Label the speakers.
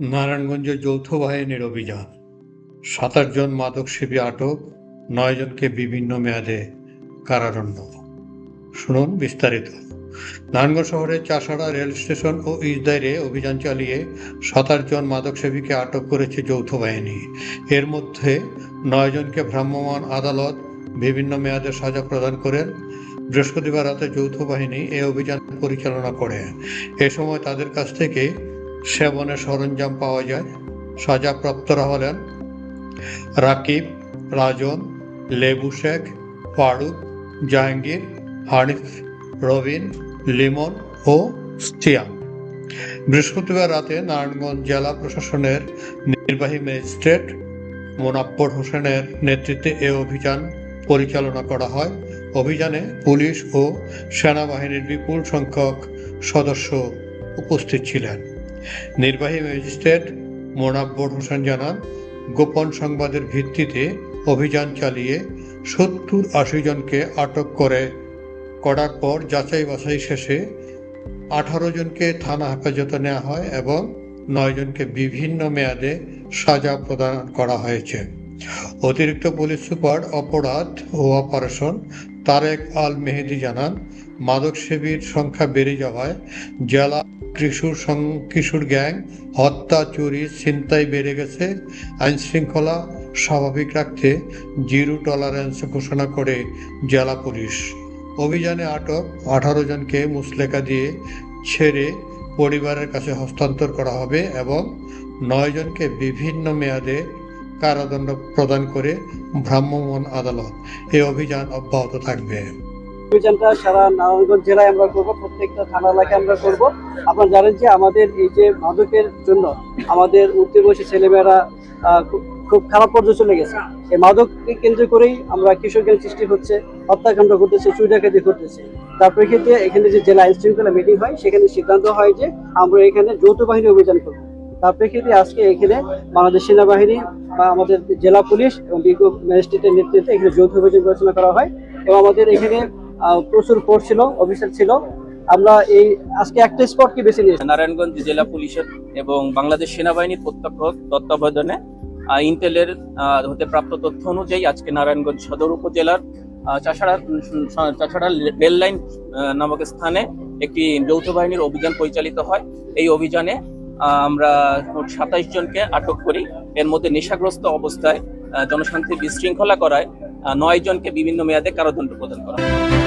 Speaker 1: নারায়ণগঞ্জে যৌথ বাহিনীর অভিযান। সাতাশ জন মাদকসেবী আটক, নয় জনকে বিভিন্ন মেয়াদে কারাদণ্ড। শুনুন বিস্তারিত। নারায়ণগঞ্জ শহরের চাষাড়া রেল স্টেশন ও ইজদাইরে অভিযান চালিয়ে সাতাশ জন মাদকসেবীকে আটক করেছে যৌথ বাহিনী। এর মধ্যে নয় জনকে ভ্রাম্যমাণ আদালত বিভিন্ন মেয়াদে সাজা প্রদান করেন। বৃহস্পতিবার রাতে যৌথ বাহিনী এ অভিযান পরিচালনা করে। এ সময় তাদের কাছ থেকে সেবনের সরঞ্জাম পাওয়া যায়। সাজাপ্রাপ্তরা হলেন রাকিব, রাজন, লেবু শেখ, ফারুক, জাহাঙ্গীর, হানিফ, রবিন, লিমন ও স্টিয়াম বৃহস্পতিবার রাতে নারায়ণগঞ্জ জেলা প্রশাসনের নির্বাহী ম্যাজিস্ট্রেট মোনাপ্পর হোসেনের নেতৃত্বে এ অভিযান পরিচালনা করা হয়। অভিযানে পুলিশ ও সেনাবাহিনীর বিপুল সংখ্যক সদস্য উপস্থিত ছিলেন। নির্বাহী ম্যাজিস্ট্রেট মোনাব্বর হোসেন জানান, গোপন সংবাদের ভিত্তিতে অভিযান চালিয়ে সত্তর আশি জনকে আটক করে করার পর যাচাই বাছাই শেষে আঠারো জনকে থানা হেফাজতে নেওয়া হয় এবং নয় জনকে বিভিন্ন মেয়াদে সাজা প্রদান করা হয়েছে। অতিরিক্ত পুলিশ সুপার অপরাধ ও অপারেশন তারেক আল মেহেদি জানান মাদক সেবীর সংখ্যা বেড়ে যাওয়ায় জেলা কিশোর সং- কিশোর গ্যাং, হত্যা, চুরি, ছিনতাই বেড়ে গেছে। আইন শৃঙ্খলা স্বাভাবিক রাখতে জিরো টলারেন্স ঘোষণা করে জেলা পুলিশ। অভিযানে আটক আঠারো জনকে মুসলেকা দিয়ে ছেড়ে পরিবারের কাছে হস্তান্তর করা হবে এবং নয় জনকে বিভিন্ন মেয়াদে কারাদণ্ড প্রদান করে ভ্রাম্যমাণ আদালত এই অভিযান অব্যাহত থাকবে।
Speaker 2: অভিযানটা সারা নারায়ণগঞ্জ জেলায় আমরা করব, প্রত্যেকটা থানা এলাকায় আমরা করব। আপনারা জানেন যে আমাদের এই যে মাদকের জন্য আমাদের উঠতে বসে ছেলেমেয়েরা খুব- খারাপ পর্যায়ে চলে গেছে। এই মাদককে কেন্দ্র করেই আমরা কৃষকের সৃষ্টি হচ্ছে, হত্যাকাণ্ড ঘটতেছে চুরি ডাকাতি ঘটতেছে তার প্রেক্ষিতে এখানে যে জেলা আইন শৃঙ্খলা মিটিং হয়, সেখানে সিদ্ধান্ত হয় যে আমরা এখানে যৌথ বাহিনী অভিযান করব। তার প্রেক্ষিতে আজকে এখানে বাংলাদেশ সেনাবাহিনী বা আমাদের জেলা পুলিশ এবং বিজ্ঞ ম্যাজিস্ট্রেটের নেতৃত্বে এখানে যৌথ অভিযান পরিচালনা করা হয় এবং আমাদের এখানে প্রচুর ফোর্স ছিল, অফিসার ছিল। আমরা এই, আজকে একটা স্পটকে বেছে নিয়েছি।
Speaker 3: নারায়ণগঞ্জ জেলা পুলিশের এবং বাংলাদেশ সেনাবাহিনীর প্রত্যক্ষ তত্ত্বাবধানে ইন্টেলের হতে প্রাপ্ত তথ্য অনুযায়ী আজকে নারায়ণগঞ্জ সদর উপজেলার চাষাড়া চাষাড়া রেল লাইন নামক স্থানে একটি যৌথ বাহিনীর অভিযান পরিচালিত হয়। এই অভিযানে আমরা সাতাইশ জনকে আটক করি। এর মধ্যে নেশাগ্রস্ত অবস্থায় জনশান্তি বিশৃঙ্খলা করায় নয় জনকে বিভিন্ন মেয়াদে কারাদণ্ড প্রদান করা হয়।